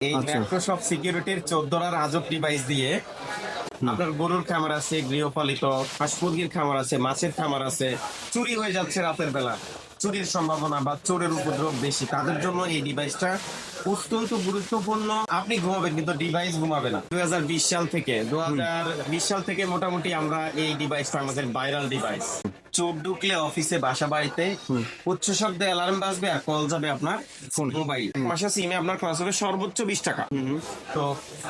এই। মাইক্রোসফট সিকিউরিটির চোদ্দটার আজব ডিভাইস দিয়ে আপনার গরুর খামার আছে গৃহপালিত হাঁস মুরগির খামার আছে মাছের খামার আছে চুরি হয়ে যাচ্ছে রাতের বেলা। চুরির সম্ভাবনা বা চোরের উপদ্রব বেশি। তাদের জন্য এই ডিভাইসটা অত্যন্ত গুরুত্বপূর্ণ। আপনি ঘুমাবেন কিন্তু ডিভাইস ঘুমাবে না। দুই সাল থেকে দু সাল থেকে মোটামুটি আমরা এই ডিভাইসটা আমাদের ভাইরাল ডিভাইস চোখ ঢুকলে অফিসে বাসা বাড়িতে উচ্চ শব্দে অ্যালার্ম বাজবে আর কল যাবে আপনার ফোন মোবাইল মাসে সিমে আপনার খরচ হবে সর্বোচ্চ বিশ টাকা। তো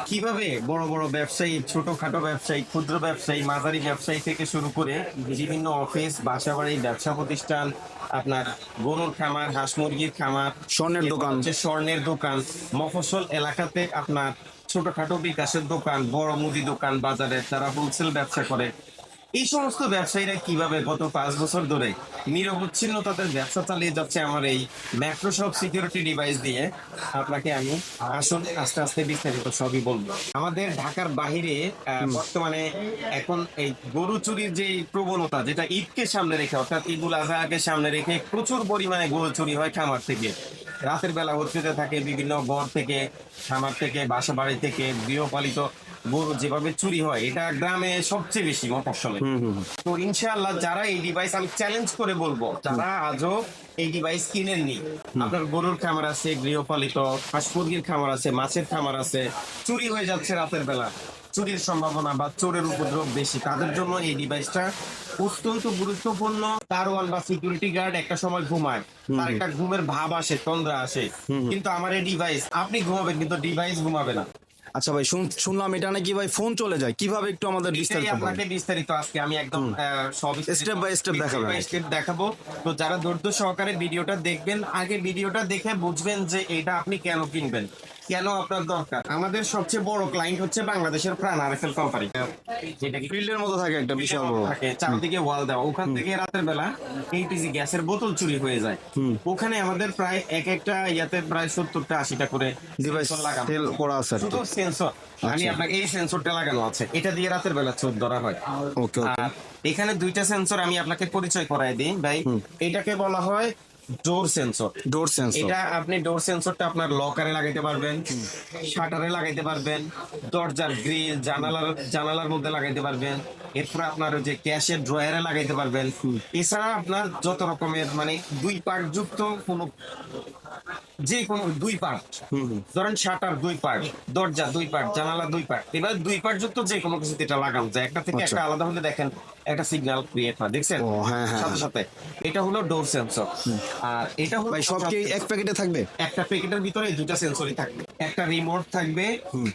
কীভাবে বড় বড় ব্যবসায়ী ছোটখাটো ব্যবসায়ী ক্ষুদ্র ব্যবসায়ী মাঝারি ব্যবসায়ী থেকে শুরু করে বিভিন্ন অফিস বাসা বাড়ি ব্যবসা প্রতিষ্ঠান আপনার গরুর খামার হাঁস মুরগির খামার স্বর্ণের দোকান। স্বর্ণের দোকান। মফস্বল এলাকাতে আপনার ছোটখাটো বিকাশের দোকান বড় মুদি দোকান বাজারে যারা হোলসেল ব্যবসা করে এই সমস্ত ব্যবসায়ীরা কীভাবে গত পাঁচ বছর ধরে নিরবচ্ছিন্ন তাদের ব্যবসা চালিয়ে যাচ্ছে আমার এই মাইক্রোসফট সিকিউরিটি ডিভাইস দিয়ে আপনাকে আমি আসুন আস্তে আস্তে বিস্তারিত সবই বলব। আমাদের ঢাকার বাহিরে বর্তমানে এখন এই গরু চুরির যে প্রবণতা যেটা ঈদকে সামনে রেখে অর্থাৎ ঈদ ঈদুল আজহাকে সামনে রেখে প্রচুর পরিমাণে গরু চুরি হয় খামার থেকে। রাতের বেলা উঠতে থাকে বিভিন্ন ঘর থেকে খামার থেকে বাসা বাড়ি থেকে গৃহপালিত গরু যেভাবে চুরি হয় এটা গ্রামে সবচেয়ে বেশি মফস্বলে তো ইনশাআল্লাহ যারা এই ডিভাইস আমি চ্যালেঞ্জ করে বলব যারা আজও এই ডিভাইস কিনেননি। আপনার গরুর খামার আছে গৃহপালিত হাঁস মুরগির খামার আছে মাছের খামার আছে চুরি হয়ে যাচ্ছে রাতের বেলা। চুরির সম্ভাবনা বা চোরের উপদ্রব বেশি তাদের জন্য এই ডিভাইসটা অত্যন্ত গুরুত্বপূর্ণ। তার ওয়ান বা সিকিউরিটি গার্ড একটা সময় ঘুমায় তার একটা ঘুমের ভাব আসে তন্দ্রা আসে। কিন্তু আমার এই ডিভাইস আপনি ঘুমাবেন কিন্তু ডিভাইস ঘুমাবে না। আচ্ছা ভাই শুন- শুনলাম এটা নাকি ভাই ফোন চলে যায়। কীভাবে একটু আমাদের বিস্তারিত। আপনাকে বিস্তারিত আজকে আমি একদম সব স্টেপ বাই স্টেপ দেখাবো স্টেপ দেখাবো। তো যারা ধৈর্য সহকারে ভিডিওটা দেখবেন আগে ভিডিওটা দেখে বুঝবেন যে এটা আপনি কেন কিনবেন। কেন আপনার দরকার? আমাদের সবচেয়ে বড় ক্লায়েন্ট হচ্ছে বাংলাদেশের প্রাণ আরএফএল কোম্পানি যেটা ফিল্ডের মতো থাকে একটা বিশাল বড়। থাকে চারদিকে ওয়াল দেওয়া। ওখান থেকে রাতের বেলা গ্যাসের বোতল চুরি হয়ে যায়। ওখানে আমাদের প্রায় এক একটা ইয়াতে প্রায় সত্তরটা আশিটা করে ডিভাইস সেল করা আছে শুধু সেন্সর আমি আচ্ছা। আপনাকে এই সেন্সরটা লাগানো আছে। এটা দিয়ে রাতের বেলা চোখ ধরা হয়। ওকে এখানে দুইটা সেন্সর আমি আপনাকে পরিচয় করাই দিই। ভাই এটাকে বলা হয় ডোর সেন্সর ডোর সেন্সর এটা আপনি ডোর সেন্সরটা আপনার লকারে লাগাইতে পারবেন শাটারে লাগাইতে পারবেন দরজার গ্রিল জানালার জানালার মধ্যে লাগাইতে পারবেন এরপর আপনার যে ক্যাশের ড্রয়ারে লাগাইতে পারবেন। এছাড়া আপনার যত রকমের মানে দুই পার্ট যুক্ত কোনো যে কোনো দুই পার্ট ধরেন শাটার দুই পার্ট দরজা দুই পার্ট জানালা দুই পার্ট এবার দুই পার্ট যুক্ত যে কোনো কিছুতে এটা লাগানো যায়। একটা থেকে আচ্ছা। একটা আলাদা হলে দেখেন একটা সিগন্যাল ক্রিয়েট হয় দেখছেন? হ্যাঁ, হ্যাঁ, সাথে সাথে। এটা হলো ডোর সেন্সর আর এটা হলো সবকে এক প্যাকেটে থাকবে? একটা প্যাকেটের ভিতরে দুটো দুটা সেন্সরই থাকবে। একটা রিমোট থাকবে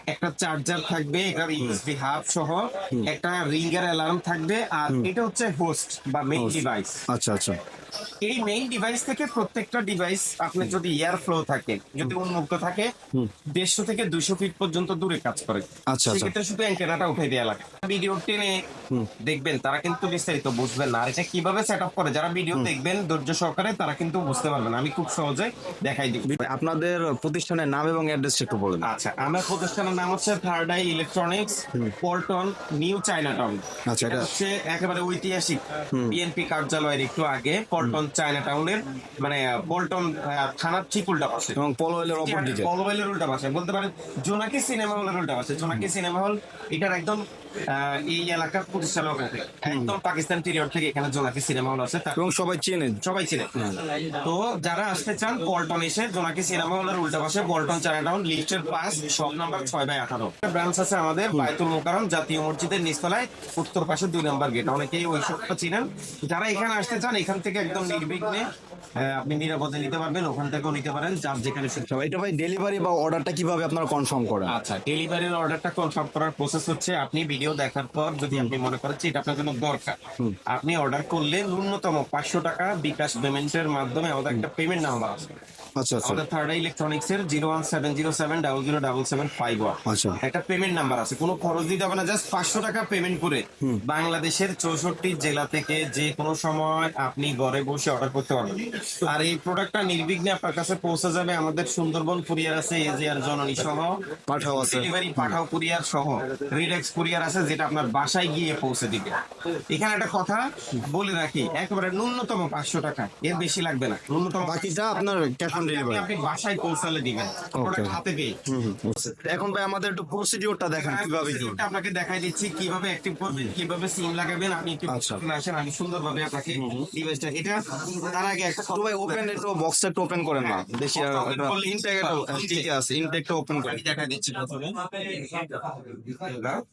একটা চার্জার থাকবে একটা ইউএসবি হাব সহ একটা অ্যালার্ম থাকবে আর এটা হচ্ছে হোস্ট বা মেইন ডিভাইস আচ্ছা আচ্ছা। এই মেইন ডিভাইস থেকে প্রত্যেকটা ডিভাইস আপনার যদি এয়ার ফ্লো থাকে যদি উন্মুক্ত থাকে দেড়শো থেকে দুইশো ফিট পর্যন্ত দূরে কাজ করে। আচ্ছা, আচ্ছা। সেক্ষেত্রে শুধু অ্যান্টেনাটা উঠে দেওয়া লাগে। ভিডিও টেনে দেখবেন তারা কিন্তু বিস্তারিত বুঝবেন না। আর এটা কীভাবে সেট আপ করে? যারা ভিডিও দেখবেন ধৈর্য সহকারে তারা কিন্তু বুঝতে পারবেন। আমি খুব সহজে দেখাই দিই আপনাদের প্রতিষ্ঠানের নাম এবং অ্যাড্রেসটা একটু বলেন। আচ্ছা আমার প্রতিষ্ঠানের নাম হচ্ছে third eye electronics Paltan new China town আচ্ছা, এটা- হচ্ছে একেবারে ঐতিহাসিক বিএনপি কার্যালয়ের একটু আগে পল্টন চায়না টাউনের মানে পল্টন থানার ঠিক উল্টা পাশে। এবং পলো অয়েলের অপর দিকে। পলওয়েলের উল্টা পাশে। বলতে পারেন জোনাকি সিনেমা হলের উল্টা পাশে। জোনাকি সিনেমা হল এটার একদম এই এলাকার পরিচালক। একদম পাকিস্তান পিরিয়ড থেকে এখানে জোনাকি সিনেমা হল আছে। এবং সবাই চেনে। সবাই ছিলেন তো যারা আসতে চান পল্টন এসে জোনাকি সিনেমা হলের উল্টা পাশে পল্টন চায়নাটাউন লিফটের পাস শপ নাম্বার ছয় বাই আঠারো। ব্রাঞ্চ আছে আমাদের বায়তুল মোকারম জাতীয় মসজিদের নিচতলায় উত্তর পাশে দুই নম্বর গেট অনেকেই ওই শপটা চিনেন। যারা এখানে আসতে চান এখান থেকে একদম নির্বিঘ্নে আপনি নিরাপদে নিতে পারবেন ওখান থেকেও নিতে পারেন যার যেখানে সুবিধা। আচ্ছা, এটা ভাই ডেলিভারি বা অর্ডারটা কীভাবে আপনারা কনফার্ম করেন? আচ্ছা ডেলিভারির অর্ডারটা কনফার্ম করার প্রসেস হচ্ছে আপনি ভিডিও দেখার পর যদি আপনি মনে করেন যে এটা আপনার জন্য দরকার আপনি অর্ডার করলে ন্যূনতম পাঁচশো টাকা বিকাশ পেমেন্টের মাধ্যমে আমাদের একটা পেমেন্ট নাম্বার আছে আচ্ছা আচ্ছা। আমাদের থার্ড ইলেকট্রনিক্স এর zero one seven zero seven double zero double seven five one আচ্ছা। একটা পেমেন্ট নাম্বার আছে কোনো খরচ দিতে হবে না জাস্ট পাঁচশো টাকা পেমেন্ট করে বাংলাদেশের চৌষট্টি জেলা থেকে যে কোনো সময় আপনি ঘরে বসে অর্ডার করতে পারবেন। আর এই প্রোডাক্টটা নির্বিঘ্নে আপনার কাছে পৌঁছে যাবে আমাদের সুন্দরবন কুরিয়ার আছে এজিআর জননী সহ। পাঠাও আছে। ডেলিভারি পাঠাও কুরিয়ার সহ। রিডেক্স কুরিয়ার আছে যেটা আপনার বাসায় গিয়ে পৌঁছে দিবে। এখানে একটা কথা বলে রাখি একেবারে ন্যূনতম পাঁচশো টাকা এর বেশি লাগবে না। ন্যূনতম বাকিটা আপনার ক্যাশ অন ডেলিভারি আপনি বাসায় পৌঁছালে দিবেন। প্রোডাক্ট হাতে পেয়ে। এখন ভাই আমাদের একটু দেখেন কীভাবে কি আপনাকে দেখাই দিচ্ছি কীভাবে অ্যাক্টিভ করবেন কীভাবে সিম লাগাবেন আপনি একটু আচ্ছা। আসেন আমি সুন্দরভাবে আপনাকে ডিভাইসটা এটা তার আগে একটা ভাই ওপেন একটু বক্সটা একটু ওপেন করেন না। বেশি করলে ইনটেক ঠিক আছে? ইনটেকটা ওপেন করে দেখাই দিচ্ছি প্রথমে।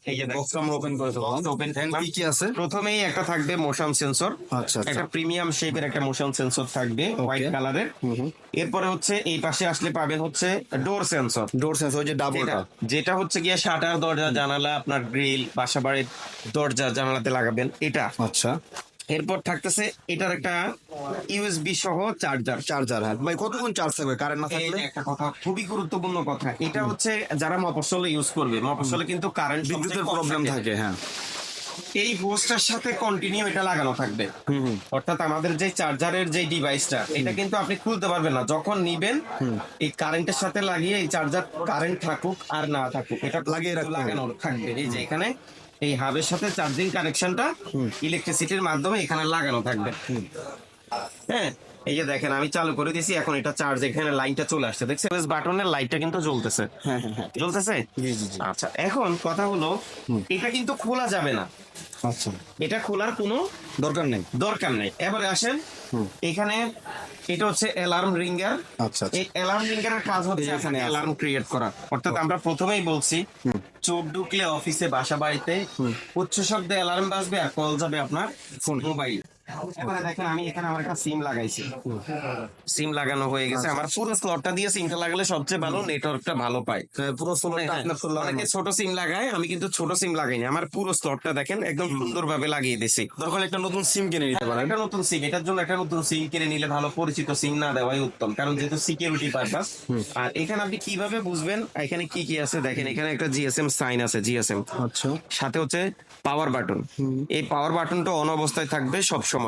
এই যে বক্সটা আমরা ওপেন করে দেবো। ওপেন কি কি আছে? প্রথমেই একটা থাকবে মোশন সেন্সর আচ্ছা আচ্ছা। একটা প্রিমিয়াম শেপের একটা মোশন সেন্সর থাকবে হোয়াইট কালারের এরপরে হচ্ছে এই পাশে আসলে পাবেন হচ্ছে ডোর সেন্সর ডোর সেন্স ওই যে ডাবলটা যেটা হচ্ছে গিয়ে শাটার দরজা জানালা আপনার গ্রিল বাসা বাড়ির দরজা জানালাতে লাগাবেন। এটা। আচ্ছা। এরপর থাকতেছে এটার একটা ইউএসবি সহ চার্জার চার্জার হ্যাঁ। ভাই কতক্ষণ চার্জ থাকবে? কারেন্ট না থাকলে? একটা কথা খুবই গুরুত্বপূর্ণ কথা। এটা হচ্ছে যারা মফস্বলে ইউজ করবে মফস্বলে কিন্তু কারেন্ট বিদ্যুতের প্রবলেম থাকে হ্যাঁ। এই হোস্টার সাথে কন্টিনিউ এটা লাগানো থাকবে। অর্থাৎ আমাদের যে চার্জারের যে ডিভাইসটা এটা কিন্তু আপনি খুলতে পারবেন না। যখন নিবেন এই কারেন্টের সাথে লাগিয়ে এই চার্জার কারেন্ট থাকুক আর না থাকুক এটা লাগিয়ে। লাগানো থাকবে। এই যে এখানে এই হাবের সাথে চার্জিং কানেকশনটা ইলেকট্রিসিটির মাধ্যমে এখানে লাগানো থাকবে। হ্যাঁ? এই যে দেখেন আমি চালু করে দিয়েছি এখন এটা চার্জ এখানে লাইনটা চলে আসছে। দেখছেন বাটনের লাইটটা কিন্তু জ্বলতেছে। হ্যাঁ হ্যাঁ হ্যাঁ। জ্বলতেছে? জি জি জি। আচ্ছা এখন কথা হলো এটা কিন্তু খোলা যাবে না। আচ্ছা। এটা খোলার কোনো দরকার নেই। দরকার নেই। এবারে আসেন এখানে এটা হচ্ছে অ্যালার্ম রিঙ্গার আচ্ছা আচ্ছা। এই অ্যালার্ম রিঙ্গারের কাজ হচ্ছে এখানে অ্যালার্ম ক্রিয়েট করা। অর্থাৎ আমরা প্রথমেই বলছি চোখ ঢুকলে অফিসে বাসা বাড়িতে উচ্চ শব্দে অ্যালার্ম বাজবে আর কল যাবে আপনার ফোন মোবাইল এবারে দেখেন আমি এখানে আমার একটা সিম লাগাইছি। সিম লাগানো হয়ে গেছে। আমার পুরো স্লটটা দিয়ে সিমটা লাগালে সবচেয়ে ভালো নেটওয়ার্কটা ভালো পায়। পুরো সোলারটা আপনার অনেকে ছোট সিম লাগায় আমি কিন্তু ছোট সিম লাগাইনি। আমার পুরো স্লটটা দেখেন একদম সুন্দরভাবে লাগিয়ে দিছি দরকার একটা নতুন সিম কিনে নিতে পারেন। একটা নতুন সিম এটার জন্য একটা নতুন সিম কিনে নিলে ভালো পরিচিত সিম না দেওয়াই উত্তম। কারণ যেহেতু সিকিউরিটি পারপাস আর এখানে আপনি কীভাবে বুঝবেন? এখানে কি কি আছে? দেখেন এখানে একটা জিএসএম সাইন আছে জিএসএম আচ্ছা। সাথে হচ্ছে পাওয়ার বাটন এই পাওয়ার বাটনটা অন অবস্থায় থাকবে সব সময়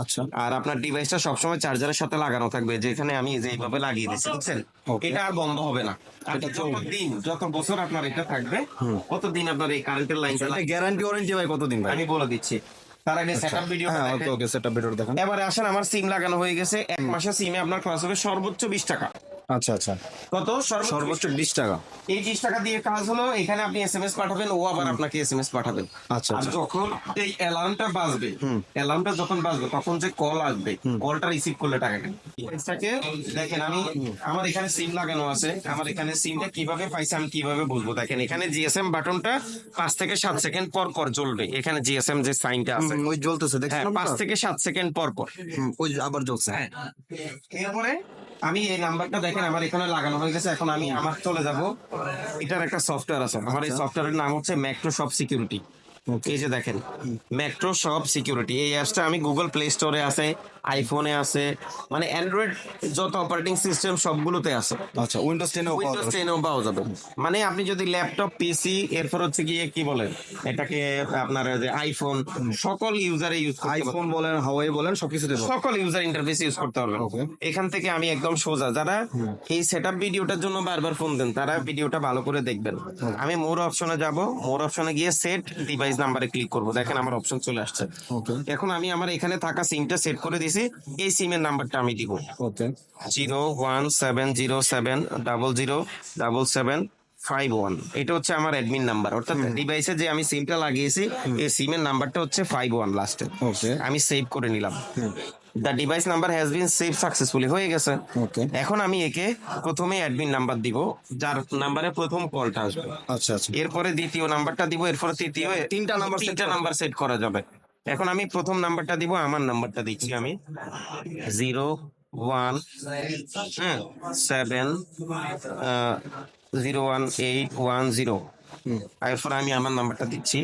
আচ্ছা। আর আপনার ডিভাইসটা সবসময় চার্জারের সাথে লাগানো থাকবে যেখানে আমি যেভাবে লাগিয়ে দিচ্ছি বুঝছেন? এটা আর বন্ধ হবে না। দিন যত বছর আপনার এটা থাকবে কতদিন আপনার এই কারেন্টের লাইন গ্যারান্টি ওয়ারেন্টি ভাই কতদিন ভাই? আমি বলে দিচ্ছি। তার আগে সেটআপ ভিডিও হ্যাঁ ওকে ওকে সেটা ভিডিও দেখান। এবারে আসেন আমার সিম লাগানো হয়ে গেছে। এক মাসে সিমে আপনার খরচ হবে সর্বোচ্চ বিশ টাকা। আচ্ছা আচ্ছা। কত? সর্বোচ্চ বিশ টাকা। এই বিশ টাকা দিয়ে কাজ হলো এখানে আপনি এস এম এস পাঠাবেন ও আবার আপনাকে এস এম এস পাঠাবেন আচ্ছা। যখন এই অ্যালার্মটা বাজবে অ্যালার্মটা যখন বাজবে তখন যে কল আসবে কলটা রিসিভ করলে টাকাটা। এটাকে দেখেন আমি আমার এখানে সিম লাগানো আছে। আমার এখানে সিমটা কীভাবে পাইছে আমি কীভাবে বুঝব দেখেন এখানে জিএসএম বাটনটা পাঁচ থেকে সাত সেকেন্ড পর পর জ্বলবে। এখানে জিএসএম যে সাইনটা আছে। ওই জ্বলতেছে হ্যাঁ দেখছেন পাঁচ থেকে সাত সেকেন্ড পর পর। ওই আবার জ্বলছে। হ্যাঁ। এরপরে আমি এই নাম্বারটা দেখেন আমার এখানে লাগানো হয়ে গেছে এখন আমি আমার চলে যাব। এটার একটা সফটওয়্যার আছে। আমার এই সফটওয়্যারের নাম হচ্ছে ম্যাক্রোসফট সিকিউরিটি এই যে দেখেন ম্যাক্রো শপ সিকিউরিটি এই অ্যাপসটা আমি গুগল প্লে স্টোরে আছে আইফোনে আছে মানে অ্যান্ড্রয়েড যত অপারেটিং সিস্টেম সবগুলোতে আছে। আচ্ছা উইন্ডোজ টেনেও উইন্ডোজ যাবে। টেনেও পাওয়া যাবে। মানে আপনি যদি ল্যাপটপ পিসি এরপর হচ্ছে গিয়ে কি বলেন এটাকে আপনার যে আইফোন সকল ইউজারে ইউজ করতে। আইফোন বলেন হাওয়াই বলেন সবকিছুতে। সকল ইউজার ইন্টারফেস ইউজ করতে পারবেন. এখান থেকে আমি একদম সোজা যারা এই সেটআপ ভিডিওটার জন্য বারবার ফোন দেন তারা ভিডিওটা ভালো করে দেখবেন। আমি মোর অপশনে যাব মোর অপশনে গিয়ে সেট ডিভাইস নাম্বারে ক্লিক করব। দেখেন আমার অপশন চলে আসছে। ওকে এখন আমি আমার এখানে থাকা সিমটা সেট করে দিয়েছি। এই সিমের নাম্বারটা আমি দিব। Okay zero one seven zero seven double zero double seven five one এটা হচ্ছে আমার অ্যাডমিন নাম্বার অর্থাৎ ডিভাইসে যে আমি সিমটা লাগিয়েছি এই সিমের নাম্বারটা হচ্ছে ফাইভ ওয়ান লাস্টে আমি সেভ করে নিলাম। The device number has been save successfully হয়ে গেছে। এখন আমি একে প্রথমে অ্যাডমিন নাম্বার দিব যার নাম্বারে প্রথম কলটা আসবে। আচ্ছা আচ্ছা। এরপরে দ্বিতীয় নাম্বারটা দিব এরপরে তৃতীয় তিনটা set তিনটা নাম্বার সেট করা যাবে। এখন আমি প্রথম নাম্বারটা দিব আমার নাম্বারটা দিচ্ছি আমি। Zero one seven zero one eight one zero এরপর আমি আমার নাম্বারটা দিচ্ছি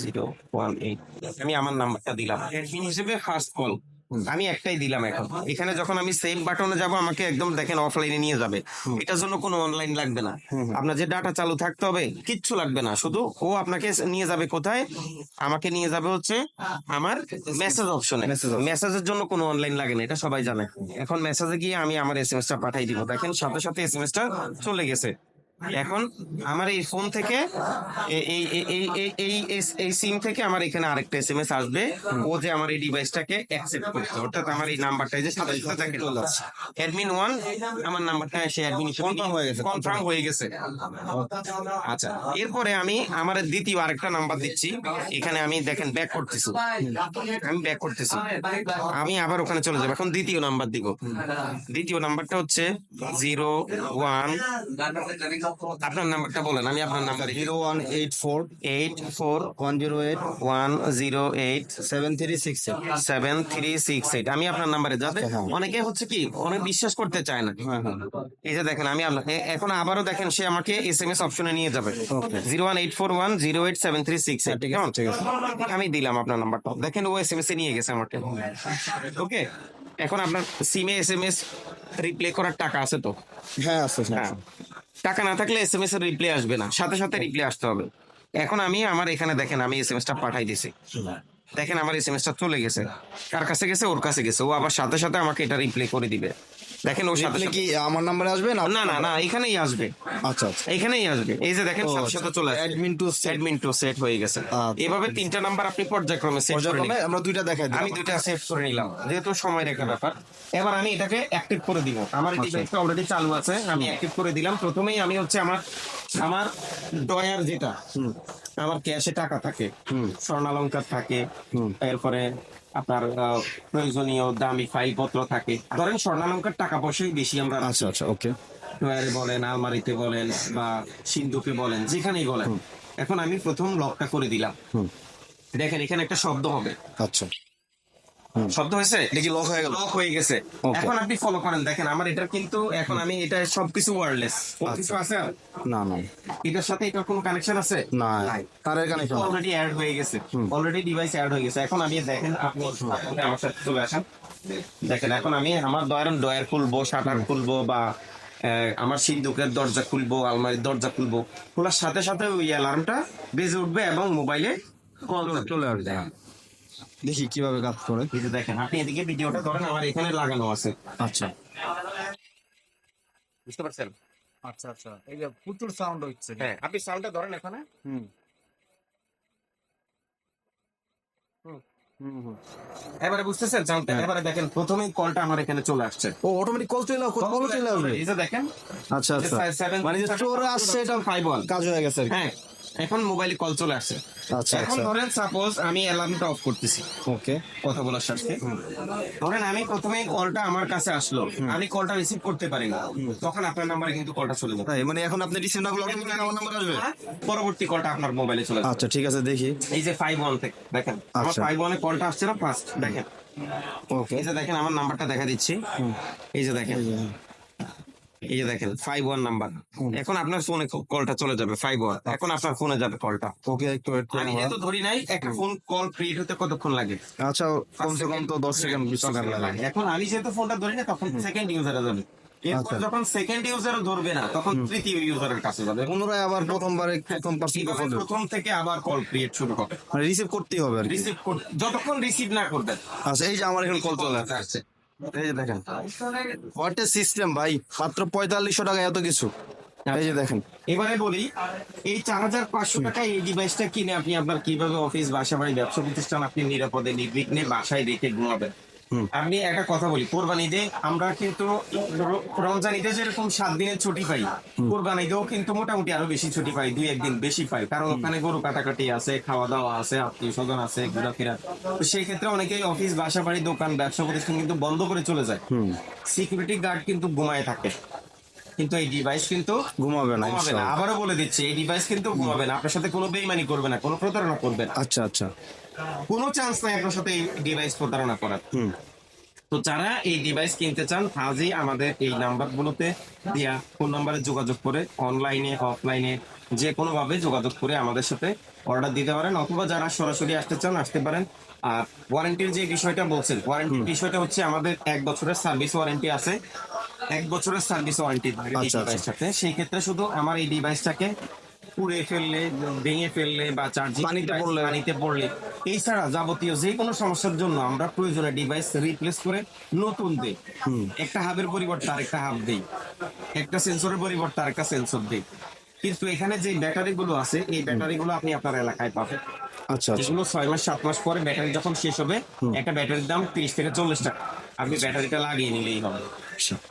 জিরো ওয়ান এইট আমি আমার নাম্বারটা দিলাম অ্যাডমিন হিসেবে ফার্স্ট কল আমি একটাই দিলাম এখন। এখানে যখন আমি সেভ বাটনে যাব আমাকে একদম দেখেন অফলাইনে নিয়ে যাবে। এটার জন্য কোনো অনলাইন লাগবে না। আপনার যে ডাটা চালু থাকতে হবে কিচ্ছু লাগবে না। শুধু ও আপনাকে নিয়ে যাবে কোথায়? আমাকে নিয়ে যাবে হচ্ছে আমার মেসেজ অপশনে মেসেজের জন্য কোনো অনলাইন লাগে না এটা সবাই জানে। এখন মেসেজে গিয়ে আমি আমার এসএমএস টা পাঠাই দিব। দেখেন সাথে সাথে এসএমএস টা চলে গেছে। এখন আমার এই ফোন থেকে এই এই এই- এই সিম থেকে আমার এখানে আরেকটা এসএমএস আসবে। ও যে আমার এই ডিভাইসটাকে অ্যাকসেপ্ট করছে। অর্থাৎ আমার এই নাম্বারটা যে সাথে সাথে তাকে অ্যাডমিন ওয়ান আমার নাম্বারটা সে অ্যাডমিন Confirm হয়ে গেছে, কনফার্ম হয়ে গেছে। আচ্ছা এরপরে আমি আমার দ্বিতীয় আরেকটা নাম্বার দিচ্ছি। এখানে আমি দেখেন ব্যাক করতেছি। আমি ব্যাক করতেছি। আমি আবার ওখানে চলে যাব। এখন দ্বিতীয় নাম্বার দিব। দ্বিতীয় নাম্বারটা হচ্ছে জিরো ওয়ান আপনার নাম্বারটা বলেন আমি আপনার number zero one eight four eight four one zero eight one zero eight seven three six eight. Seven three six eight. আমি আপনার নাম্বারে যাবে হ্যাঁ। অনেকে হচ্ছে কি অনেক বিশ্বাস করতে চায় না। হ্যাঁ হ্যাঁ। এই যে দেখেন আমি আপনার এ- এখন আবারও দেখেন সে আমাকে এস এম এস অপশনে নিয়ে যাবে। Zero one eight four one zero eight seven three six eight. ঠিক আছে। আমি দিলাম আপনার নাম্বারটা। দেখেন ও এস এম এস এ নিয়ে গেছে আমাকে। ওকে এখন আপনার সিমে এস এম এস রিপ্লে করার টাকা আছে তো? হ্যাঁ আছে হ্যাঁ। টাকা না থাকলে এস এম এস এর রিপ্লে আসবে না। সাথে সাথে রিপ্লে আসতে হবে। এখন আমি আমার এখানে দেখেন আমি এস এম এস টা পাঠাই দিছি। দেখেন আমার এস এম এস টা চলে গেছে। কার কাছে গেছে? ওর কাছে গেছে। ও আবার সাথে সাথে আমাকে এটা রিপ্লে করে দিবে। দেখেন ওর সাথে কি আমার নাম্বারে আসবে না না না না এখানেই আসবে। আচ্ছা আচ্ছা। এখানেই আসবে। এই যে দেখেন সাথে সাথে চলে আসবে। Admin to admin to set হয়ে গেছে। আচ্ছা। এভাবে তিনটা নাম্বার আপনি পর্যায়ক্রমে সেট করে নিন। আমরা দুইটা দেখাই দিই আমি দুইটা সেট করে নিলাম। যেহেতু সময় রেখা ব্যাপার এবার আমি এটাকে অ্যাক্টিভ করে দিব। আমার আচ্ছা। ডিভাইসটা অলরেডি চালু আছে আমি অ্যাক্টিভ করে দিলাম। প্রথমেই আমি হচ্ছে আমার আমার ডয়ার যেটা আমার ক্যাশে টাকা থাকে স্বর্ণালঙ্কার থাকে এরপরে আপনার প্রয়োজনীয় দামি ফাইল পত্র থাকে। ধরেন স্বর্ণালঙ্কার টাকা পয়সাই বেশি আমরা। আচ্ছা আচ্ছা ওকে টয়ারে বলেন আলমারিতে বলেন বা সিন্ধুকে বলেন যেখানেই বলেন। এখন আমি প্রথম লকটা করে দিলাম। দেখেন এখানে একটা শব্দ হবে। আচ্ছা। শব্দ হয়েছে? এটা কি লক হয়ে গেল? লক হয়ে গেছে। এখন আপনি ফলো করেন। দেখেন আমার এটা কিন্তু এখন আমি এটা সবকিছু ওয়্যারলেস কিছু আছে? না না। এটার সাথে এটার কোনো কানেকশন আছে? না। তারের কানেকশন অলরেডি অ্যাড হয়ে গেছে। অলরেডি ডিভাইস অ্যাড হয়ে গেছে। এখন আমি দেখেন আপনি আমার সাথে চলে আসেন। দেখেন এখন আমি আমার ডয়ার ডয়ার খুলবো শাটার খুলবো বা আমার সিন্ধুকের দরজা খুলবো আলমারির দরজা খুলবো। খোলার সাথে সাথে ওই অ্যালার্মটা বেজে উঠবে এবং মোবাইলে কল চলে আসবে। দেখি কীভাবে কাজ করে। এই যে দেখেন আপনি এদিকে ভিডিওটা ধরেন আমার এখানে লাগানো আছে। আচ্ছা। বুঝতে পারছেন? আচ্ছা আচ্ছা। এই যে প্রচুর সাউন্ড হচ্ছে। হ্যাঁ আপনি সাউন্ডটা ধরেন এখানে। হুম। এবারে বুঝতেছেন সাউন্ডটা এবারে দেখেন প্রথমেই কলটা আমার এখানে চলে আসছে। ও অটোমেটিক কল চলে কল চলে এই যে দেখেন। আচ্ছা আচ্ছা। মানে যে চোর আসছে এটা ফাইভ কাজ হয়ে গেছে হ্যাঁ। এখন মোবাইলে কল চলে আসছে। আচ্ছা এখন আচ্ছা। ধরেন সাপোজ আমি অ্যালার্মটা অফ করতেছি। ওকে কথা বলার সাথে। ধরেন আমি প্রথমে কলটা আমার কাছে আসলো। আমি কলটা রিসিভ করতে পারি না। তখন আপনার নাম্বারে কিন্তু কলটা চলে যাবে। তাই মানে এখন আপনি রিসিভ না করলে আমার নাম্বার আসবে? পরবর্তী কলটা আপনার মোবাইলে চলে যাবে। আচ্ছা ঠিক আছে দেখি। এই যে ফাইভ ওয়ান থেকে দেখেন। আমার আচ্ছা। ফাইভ ওয়ানে কলটা আসছে না ফার্স্ট দেখেন। ওকে এই যে দেখেন আমার নাম্বারটা দেখা দিচ্ছি। এই যে দেখেন। এই যে দেখেন ফাইভ ওয়ান নাম্বার এখন আপনার ফোনে কলটা চলে যাবে ফাইভ ওয়ান এখন আপনার ফোনে যাবে কলটা ওকে একটু ওয়েট আমি যেহেতু ধরি নাই একটা ফোন কল ক্রিয়েট হতে কতক্ষণ লাগে? আচ্ছা কমসে কম তো দশ সেকেন্ড বিশ সেকেন্ড লাগে। এখন আমি যেহেতু ফোনটা ধরি না তখন সেকেন্ড ইউজারে যাবে। এরপর আচ্ছা। যখন সেকেন্ড ইউজার ধরবে না তখন তৃতীয় ইউজারের কাছে যাবে। পুনরায় আবার প্রথমবারে প্রথম প্রথম থেকে আবার কল ক্রিয়েট শুরু হবে। মানে রিসিভ করতেই হবে রিসিভ যতক্ষণ রিসিভ না করবেন আচ্ছা এই যে আমার এখন কল চলে আসছে। এই যে দেখেন হোয়াট এ সিস্টেম ভাই মাত্র পঁয়তাল্লিশশো টাকা এত কিছু। এই যে দেখেন। এবারে বলি এই চার হাজার পাঁচশো টাকা এই ডিভাইসটা কিনে আপনি আপনার কীভাবে অফিস বাসা বাড়ি ব্যবসা প্রতিষ্ঠান আপনি নিরাপদে নির্বিঘ্নে বাসায় রেখে ঘুমাবেন? আপনি একটা কথা বলি কোরবান ঈদে আমরা কিন্তু রমজান ঈদে যেরকম সাত দিনের ছুটি পাই কোরবান ঈদেও কিন্তু মোটামুটি আরও বেশি ছুটি পাই দুই একদিন বেশি পাই। কারণ ওখানে গরু কাটাকাটি আছে খাওয়া দাওয়া আছে আত্মীয় স্বজন আছে ঘোরাফেরা। তো সেই ক্ষেত্রে অনেকেই অফিস বাসা বাড়ি দোকান ব্যবসা প্রতিষ্ঠান কিন্তু বন্ধ করে চলে যায়। সিকিউরিটি গার্ড কিন্তু ঘুমায় থাকে। কিন্তু এই ডিভাইস কিন্তু ঘুমাবে না ঘুমাবে না। ইনশাআল্লাহ। আবারও বলে দিচ্ছি এই ডিভাইস কিন্তু ঘুমাবে না। আপনার সাথে কোনো বেইমানি করবে না কোনো প্রতারণা করবে না। আচ্ছা আচ্ছা। কোনো চান্স নাই আপনার সাথে এই ডিভাইস প্রতারণা করার। হুম। তো যারা এই ডিভাইস কিনতে চান আজই আমাদের এই নাম্বারগুলোতে দিয়া ফোন নাম্বারে যোগাযোগ করে অনলাইনে অফলাইনে যে কোনো ভাবে যোগাযোগ করে আমাদের সাথে অর্ডার দিতে পারেন অথবা যারা সরাসরি আসতে চান আসতে পারেন। আর ওয়ারেন্টির যে বিষয়টা বলছেন ওয়ারেন্টির বিষয়টা হচ্ছে আমাদের এক বছরের সার্ভিস ওয়ারেন্টি আছে। এক বছরের সার্ভিস ওয়ারেন্টি। ডিভাইসটাতে সেই ক্ষেত্রে শুধু আমার এই ডিভাইসটাকে পুড়ে ফেললে ভেঙে ফেললে বা চার্জিং পানিতে পড়লে। পানিতে পড়লে এছাড়া যাবতীয় যে কোনো সমস্যার জন্য আমরা প্রয়োজনে ডিভাইস রিপ্লেস করে নতুন দিই। একটা হাবের পরিবর্তে আরেকটা হাব দিই। একটা সেন্সরের পরিবর্তে আরেকটা সেন্সর দিই। কিন্তু এখানে যে ব্যাটারি গুলো আছে এই ব্যাটারি গুলো আপনি আপনার এলাকায় পাবেন। আচ্ছা আচ্ছা। এগুলো ছয় মাস সাত মাস পরে ব্যাটারি যখন শেষ হবে একটা ব্যাটারির দাম তিরিশ থেকে চল্লিশ টাকা। আপনি ব্যাটারিটা লাগিয়ে নিলেই হবে।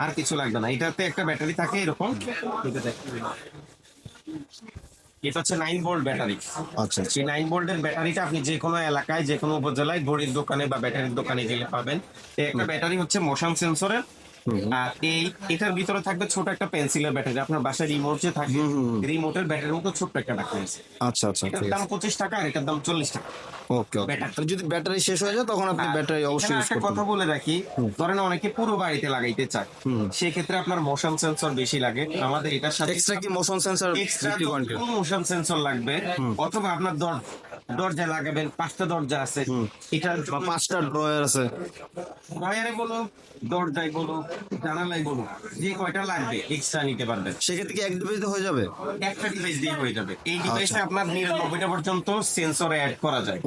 আর কিছু লাগবে না। এটাতে একটা ব্যাটারি থাকে এরকম। এটা হচ্ছে নাইন ভোল্ট ব্যাটারি আচ্ছা আচ্ছা। সেই নাইন ভোল্টের ব্যাটারিটা আপনি যে কোনো এলাকায় যে কোনো উপজেলায় ঘড়ির দোকানে বা ব্যাটারির দোকানে গেলে পাবেন। একটা ব্যাটারি হচ্ছে মোশন সেন্সরের আর এই এটার ভিতরে থাকবে ছোট একটা পেন্সিলের ব্যাটারি। আপনার বাসায় রিমোট যে থাকে রিমোটের ব্যাটারির মতো ছোট্ট একটা রাখা হয়েছে আচ্ছা আচ্ছা এটার দাম পঁচিশ টাকা আর এটার দাম চল্লিশ টাকা। ওকে ওকে। যদি ব্যাটারি শেষ হয়ে যায় তখন আপনি ব্যাটারি অবশ্যই ইউজ কথা বলে রাখি। ধরেন অনেকে পুরো বাড়িতে লাগাইতে চায়। সেক্ষেত্রে আপনার মোশন সেন্সর বেশি লাগে। আমাদের এটার সাথে এক্সট্রা কি motion sensor extra? Motion sensor লাগবে। অথবা আপনার দর- দরজায় লাগাবেন পাঁচটা দরজা আছে। এটা পাঁচটা ড্রয়ার আছে। ড্রয়ারে বলো দরজায় বলো জানালায় বলো যে কয়টা লাগবে এক্সট্রা নিতে পারবেন। সেক্ষেত্রে কি এক ডিভাইস হয়ে যাবে? একটা ডিভাইস দিয়ে হয়ে যাবে। এই ডিভাইসে আপনার নিরানব্বইটা পর্যন্ত সেন্সর অ্যাড করা যায়।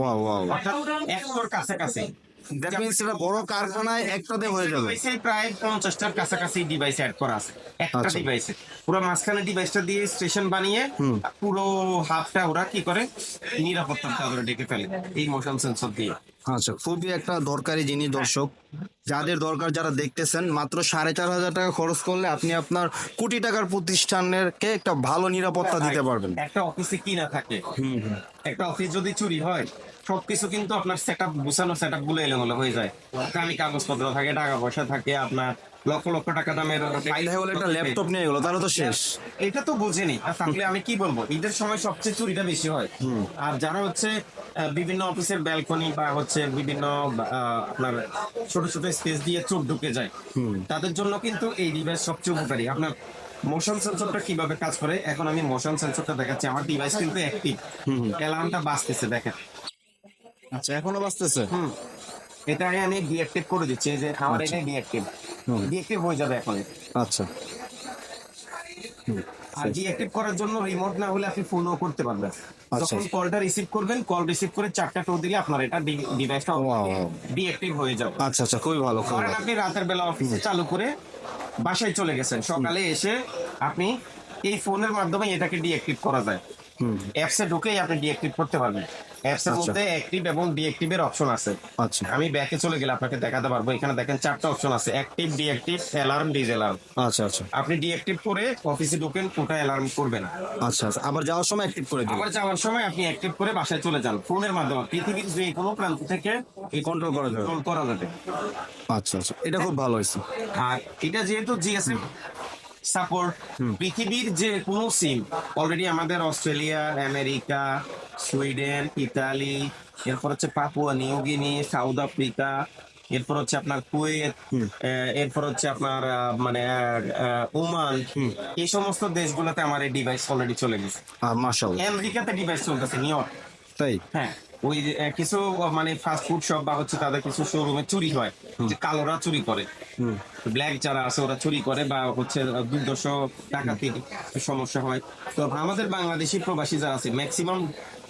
অর্থাৎ একশোর কাছাকাছি। দ্যাট মিন্স এটা বড় কারখানায় একটাতে হয়ে যাবে। প্রায় পঞ্চাশটার কাছাকাছি ডিভাইস অ্যাড করা আছে। একটা আচ্ছা। ডিভাইসে পুরো মাঝখানে ডিভাইসটা দিয়ে স্টেশন বানিয়ে পুরো হাফটা ওরা কি করে? নিরাপত্তার চাদরে ডেকে ফেলে। এই মোশন সেন্সর দিয়ে। আচ্ছা খুবই একটা দরকারি জিনিস দর্শক। যাদের দরকার যারা দেখতেছেন মাত্র সাড়ে চার হাজার টাকা খরচ করলে আপনি আপনার কোটি টাকার প্রতিষ্ঠানের কে একটা ভালো নিরাপত্তা দিতে পারবেন। একটা অফিসে কি না থাকে। একটা অফিস যদি চুরি হয় সবকিছু কিন্তু আপনার সেট আপ গুছানো সেট আপগুলো এলোমেলো হয়ে যায়। দামি কাগজপত্র থাকে টাকা পয়সা থাকে আপনার লক্ষ লক্ষ টাকা দামের একটা ল্যাপটপ নিয়ে গেলো তাহলে তো শেষ। এটা তো বুঝেনি। আর আমি কি বলব? ঈদের সময় সবচেয়ে চুরিটা বেশি হয়। আর যারা হচ্ছে বিভিন্ন অফিসের ব্যালকনি বা হচ্ছে বিভিন্ন আপনার ছোট ছোট স্পেস দিয়ে চোখ ঢুকে যায় তাদের জন্য কিন্তু এই ডিভাইস সবচেয়ে উপকারী। আপনার মোশন সেন্সরটা কীভাবে কাজ করে? এখন আমি মোশন সেন্সরটা দেখাচ্ছি। আমার ডিভাইস কিন্তু অ্যাক্টিভ অ্যালার্মটা বাজতেছে দেখেন। আচ্ছা এখনও বাঁচতেছে? হুম। এটাকে আমি ডিঅ্যাক্টিভ করে দিচ্ছি যে আমার এটা ডিঅ্যাক্টিভ ডিঅ্যাক্টিভ হয়ে যাবে এখন। আচ্ছা। আর ডিঅ্যাক্টিভ করার জন্য রিমোট না হলে আপনি ফোনও করতে পারবেন। আচ্ছা। যখন কলটা রিসিভ করবেন কল রিসিভ করে চারটা টো দিলে আপনার এটা ডিভাইসটা. ডিঅ্যাক্টিভ হয়ে যাবে। আচ্ছা আচ্ছা খুবই ভালো ধরেন আপনি রাতের বেলা অফিসে চালু করে বাসায় চলে গেছেন সকালে এসে আপনি এই ফোনের মাধ্যমে এটাকে ডিঅ্যাক্টিভ করা যায়। অ্যাপসে ঢুকেই আপনি ডিঅ্যাক্টিভ করতে পারবেন। অ্যাপসের আচ্ছা। মধ্যে অ্যাক্টিভ এবং ডিঅ্যাক্টিভের অপশন আছে। আচ্ছা। আমি ব্যাকে চলে গেলে আপনাকে দেখাতে পারব। এখানে দেখেন চারটা অপশন আছে। অ্যাক্টিভ ডিঅ্যাক্টিভ অ্যালার্ম ডিজ আচ্ছা আচ্ছা। আপনি ডিঅ্যাক্টিভ করে অফিসে ঢুকেন ওটা অ্যালার্ম করবে না। আচ্ছা আচ্ছা। আবার যাওয়ার সময় অ্যাক্টিভ করে দিবেন। আবার যাওয়ার সময় আপনি অ্যাক্টিভ করে বাসায় চলে যান। ফোনের মাধ্যমে পৃথিবীর যে কোনো প্রান্ত থেকে এই কন্ট্রোল করা যাবে। কল করা যাবে। আচ্ছা আচ্ছা। এটা খুব ভালো হয়েছে। আর এটা যেহেতু জিএসএম সাপোর্ট পৃথিবীর যে কোনো সিম অলরেডি আমাদের অস্ট্রেলিয়া আমেরিকা সুইডেন ইতালি এরপর হচ্ছে Papua New Guinea South Africa এরপর হচ্ছে আপনার কুয়েত এরপর হচ্ছে আপনার মানে ওমান এই সমস্ত দেশগুলোতে আমার এই ডিভাইস অলরেডি চলে গেছে। আমেরিকাতে ডিভাইস চলতেছে নিউ ইয়র্ক। তাই? হ্যাঁ ওই কিছু মানে ফাস্ট ফুড শপ বা হচ্ছে তাদের কিছু শোরুমে চুরি হয়। যে কালোরা চুরি করে। ব্ল্যাক যারা আছে ওরা চুরি করে বা হচ্ছে দুর্দশ ডাকাতির সমস্যা হয়। তো আমাদের বাংলাদেশি প্রবাসী যারা আছে ম্যাক্সিমাম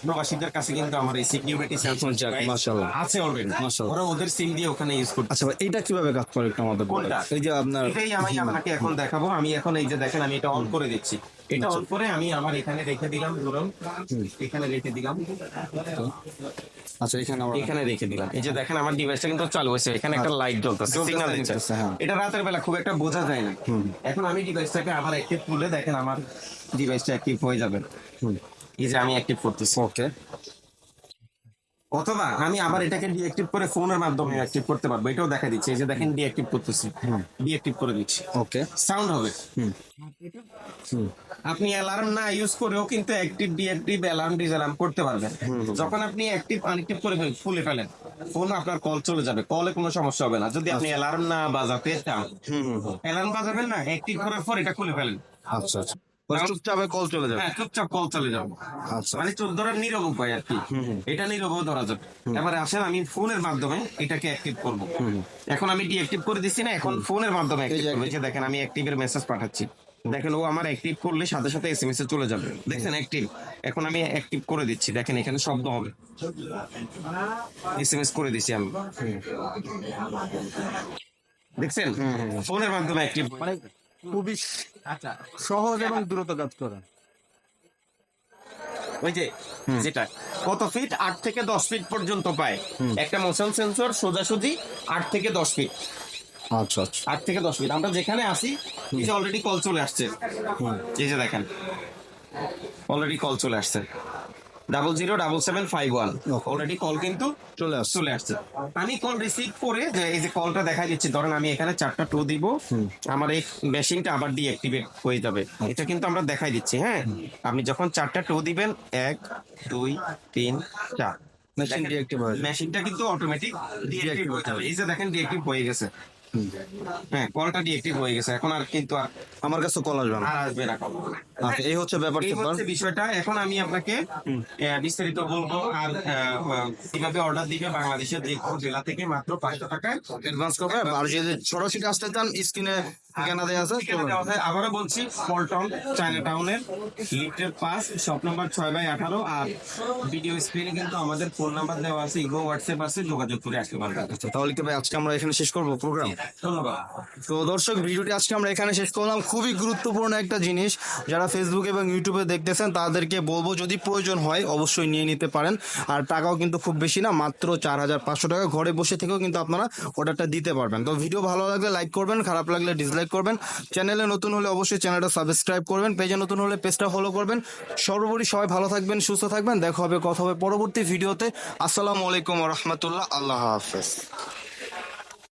প্রবাসীদের কাছে কিন্তু আমার এই সিকিউরিটি যাক, মাশাআল্লাহ। আছে অলরেডি মাশাআল্লাহ। ওরা ওদের সিম দিয়ে ওখানে ইউজ করতে আচ্ছা এইটা কীভাবে কাজ করে একটু আমাদের। কোনটা? এই যে আপনার এটাই আমি আপনাকে এখন দেখাবো। আমি এখন এই যে দেখেন আমি এটা অন করে দিচ্ছি। এটা আচ্ছা। অন করে আমি আমার এখানে রেখে দিলাম ধরুন। এখানে রেখে দিলাম। আচ্ছা এখানে এখানে রেখে দিলাম। এই যে দেখেন আমার ডিভাইসটা কিন্তু চালু হয়েছে। এখানে একটা লাইট জ্বলতেছে সিগন্যাল দিচ্ছে। হ্যাঁ। এটা রাতের বেলা খুব একটা বোঝা যায় না। এখন আমি ডিভাইসটাকে আবার অ্যাক্টিভ করলে দেখেন আমার ডিভাইসটা অ্যাক্টিভ হয়ে যাবে। এই যে আমি অ্যাক্টিভ করতেছি। ওকে অথবা আমি আবার এটাকে ডিঅ্যাক্টিভ করে ফোনের মাধ্যমে অ্যাক্টিভ করতে পারব। এটাও দেখা দিচ্ছে। এই যে দেখেন ডিঅ্যাক্টিভ করতেছি। ডিঅ্যাক্টিভ করে দিচ্ছি। ওকে সাউন্ড হবে। আপনি অ্যালার্ম না ইউজ করেও কিন্তু অ্যাক্টিভ ডিঅ্যাক্টিভ অ্যালার্ম ডিসঅ্যালার্ম করতে পারবেন। যখন আপনি অ্যাক্টিভ আনঅ্যাক্টিভ করে ফেল- খুলে ফেলেন ফোন আপনার কল চলে যাবে। কলে কোনো সমস্যা হবে না। যদি আপনি অ্যালার্ম না বাজাতে চান অ্যালার্ম বাজাবেন না অ্যাক্টিভ করার পর এটা খুলে ফেলেন। আচ্ছা আচ্ছা। চুপচাপে কল চলে যাবে। হ্যাঁ চুপচাপ কল চলে যাবে। আচ্ছা। মানে চোর ধরার নীরব উপায় আর কি। এটা নীরবও ধরা যাবে। এবারে আসেন আমি ফোনের মাধ্যমে এটাকে অ্যাক্টিভ করব। এখন আমি ডিঅ্যাক্টিভ করে দিচ্ছি না এখন ফোনের মাধ্যমে অ্যাক্টিভ করব। দেখেন আমি অ্যাক্টিভের মেসেজ পাঠাচ্ছি। দেখেন ও আমার অ্যাক্টিভ করলে সাথে সাথে এসএমএস এ চলে যাবে। দেখছেন অ্যাক্টিভ এখন আমি অ্যাক্টিভ করে দিচ্ছি। দেখেন এখানে শব্দ হবে। এসএমএস করে দিচ্ছি আমি। দেখছেন? ফোনের মাধ্যমে অ্যাক্টিভ মানে খুবই আচ্ছা। সহজ এবং দ্রুত কাজ করেন। ওই যে যেটা কত ফিট আট থেকে দশ ফিট পর্যন্ত পায়। একটা মোশন সেন্সর সোজাসুজি আট থেকে দশ ফিট আচ্ছা আচ্ছা। আট থেকে দশ ফিট আমরা যেখানে আসি এই যে অলরেডি কল চলে আসছে। এই যে দেখেন অলরেডি কল চলে আসছে। Double zero double seven five one already call কিন্তু চলে আসছে। চলে আসছে। আমি কল রিসিভ করে যে এই যে কলটা দেখা দিচ্ছি ধরেন আমি এখানে চারটা টো দিব আমার এই মেশিনটা আবার ডিঅ্যাক্টিভেট হয়ে যাবে। এটা কিন্তু আমরা দেখাই দিচ্ছি হ্যাঁ? আপনি যখন চারটা টো দিবেন এক দুই তিন চার। মেশিন ডিঅ্যাক্টিভ মেশিনটা কিন্তু অটোমেটিক ডিঅ্যাক্টিভ হয়ে যাবে। এই যে দেখেন ডিঅ্যাক্টিভ হয়ে গেছে। হ্যাঁ কলটা ডিএক্টিভ হয়ে গেছে। এখন আর কিন্তু আর আমার কাছে কল আসবে না। আর আসবে না কল আচ্ছা এই হচ্ছে ব্যাপার এই হচ্ছে বিষয়টা। এখন আমি আপনাকে বিস্তারিত বলব। আর কীভাবে অর্ডার দিবে বাংলাদেশের যে জেলা থেকে মাত্র পাঁচশো টাকায় অ্যাডভান্স করবে আর যদি সরাসরি আসতে চান স্ক্রিনে ঠিকানা দেওয়া আছে ঠিকানা দেওয়া আছে। আবারও বলছি পল্টন চায়না টাউনের লিফটের পাস শপ নাম্বার ছয় বাই আঠারো আর ভিডিও স্ক্রিনে কিন্তু আমাদের ফোন নাম্বার দেওয়া আছে ইগো হোয়াটসঅ্যাপ আছে যোগাযোগ করে আসতে পারবেন। আচ্ছা, তাহলে কি ভাই আজকে আমরা এখানে শেষ করব প্রোগ্রাম ধন্যবাদ। তো দর্শক ভিডিওটি আজকে আমরা এখানে শেষ করলাম। খুবই গুরুত্বপূর্ণ একটা জিনিস যারা ফেসবুক এবং ইউটিউবে দেখতেছেন তাদেরকে বলব যদি প্রয়োজন হয় অবশ্যই নিয়ে নিতে পারেন। আর টাকাও কিন্তু খুব বেশি না মাত্র চার হাজার পাঁচশো টাকা। ঘরে বসে থেকেও কিন্তু আপনারা অর্ডারটা দিতে পারবেন। তো ভিডিও ভালো লাগলে লাইক করবেন খারাপ লাগলে ডিসলাইক করবেন। চ্যানেলে নতুন হলে অবশ্যই চ্যানেলটা সাবস্ক্রাইব করবেন। পেজে নতুন হলে পেজটা ফলো করবেন। সর্বোপরি সবাই ভালো থাকবেন, সুস্থ থাকবেন। দেখা হবে, কথা হবে পরবর্তী ভিডিওতে। আসসালামু আলাইকুম রহমতুল্লাহ। আল্লাহ হাফেজ।